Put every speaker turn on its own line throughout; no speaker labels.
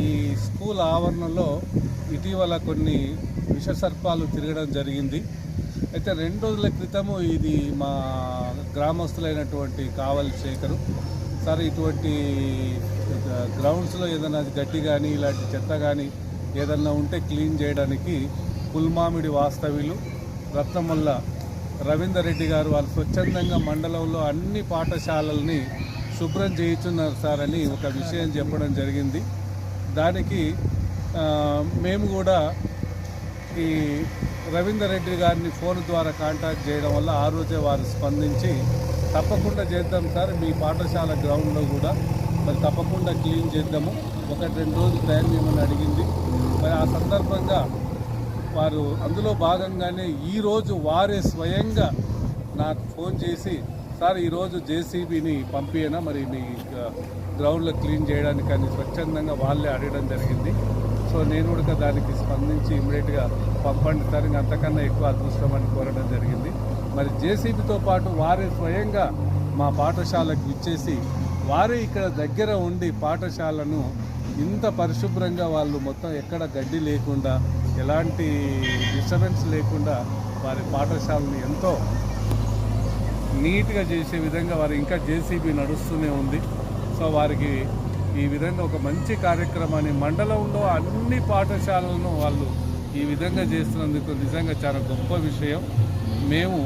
ఈ స్కూల్ ఆవరణలో ఇటీవల కొన్ని విషసర్పాలు తిరగడం జరిగింది. అయితే రెండు రోజుల క్రితము ఇది మా గ్రామస్తులైనటువంటి కావలి శేఖరు. సార్ ఇటువంటి గ్రౌండ్స్లో ఏదైనా గడ్డి కానీ ఇలాంటి చెత్త కానీ ఏదన్నా ఉంటే క్లీన్ చేయడానికి పుల్మామిడి వాస్తవ్యులు రత్నమల్ల రవీందర్ రెడ్డి గారు వాళ్ళు స్వచ్ఛందంగా మండలంలో అన్ని పాఠశాలల్ని శుభ్రం చేయించున్నారు సార్ అని ఒక విషయం చెప్పడం జరిగింది. దానికి మేము కూడా ఈ రవీందర్ రెడ్డి గారిని ఫోన్ ద్వారా కాంటాక్ట్ చేయడం వల్ల ఆ రోజే వారు స్పందించి తప్పకుండా చేద్దాం సార్ మీ పాఠశాల గ్రౌండ్లో కూడా మరి తప్పకుండా క్లీన్ చేద్దాము. ఒకటి రెండు రోజులు టైం ఇవ్వమని అడిగింది. మరి ఆ సందర్భంగా వారు అందులో భాగంగానే ఈరోజు వారే స్వయంగా నాకు ఫోన్ చేసి సార్ ఈరోజు జేసీబీని పంపియనా? మరి మీ గ్రౌండ్లో క్లీన్ చేయడానికి కానీ స్వచ్ఛందంగా వాళ్ళే అడగడం జరిగింది. సో నేను కూడా దానికి స్పందించి ఇమీడియట్గా పంపండి సార్. ఇంకా అంతకన్నా ఎక్కువ అదృష్టం అని కోరడం జరిగింది. మరి జేసీబీతో పాటు వారే స్వయంగా మా పాఠశాలకు ఇచ్చేసి వారే ఇక్కడ దగ్గర ఉండి పాఠశాలను ఇంత పరిశుభ్రంగా వాళ్ళు మొత్తం ఎక్కడ గడ్డి లేకుండా ఎలాంటి డిస్టర్బెన్స్ లేకుండా వారి పాఠశాలను ఎంతో నీట్గా చేసే విధంగా వారు ఇంకా జేసీబీ నడుస్తూనే ఉంది. సో వారికి ఈ విధంగా ఒక మంచి కార్యక్రమాన్ని మండలంలో అన్ని పాఠశాలలను వాళ్ళు ఈ విధంగా చేస్తున్నందుకు నిజంగా చాలా గొప్ప విషయం. మేము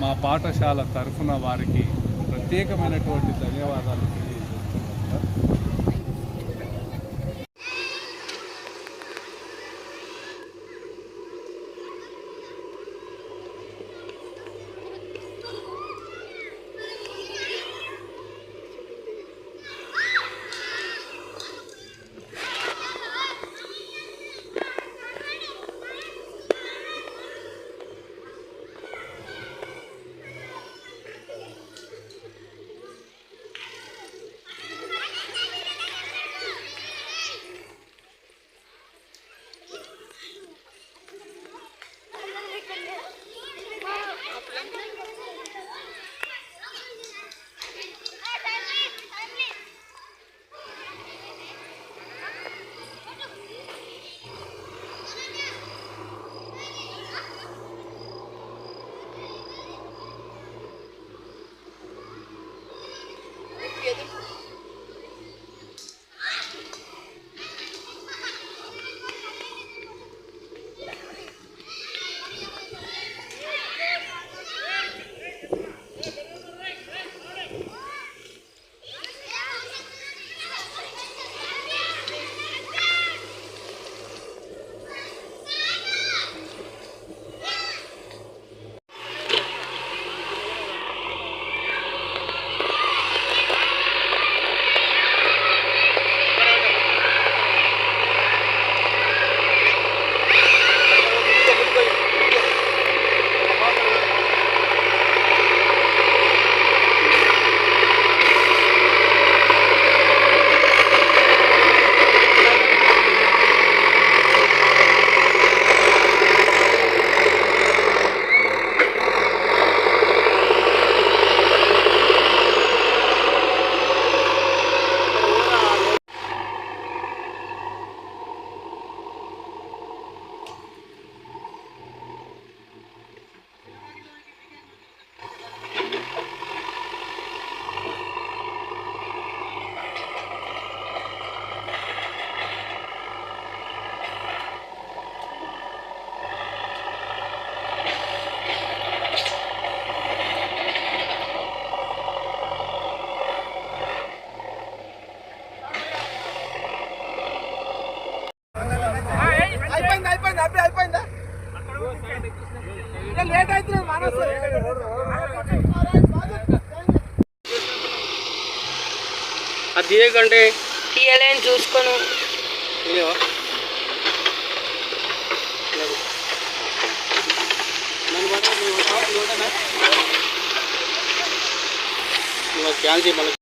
మా పాఠశాల తరఫున వారికి ప్రత్యేకమైనటువంటి ధన్యవాదాలు తెలియజేస్తున్నాం.
లేట్ అవుతుంది మనసు.
అది తీయకండి
తీయలేని చూసుకోను.
క్యాన్సీ మళ్ళీ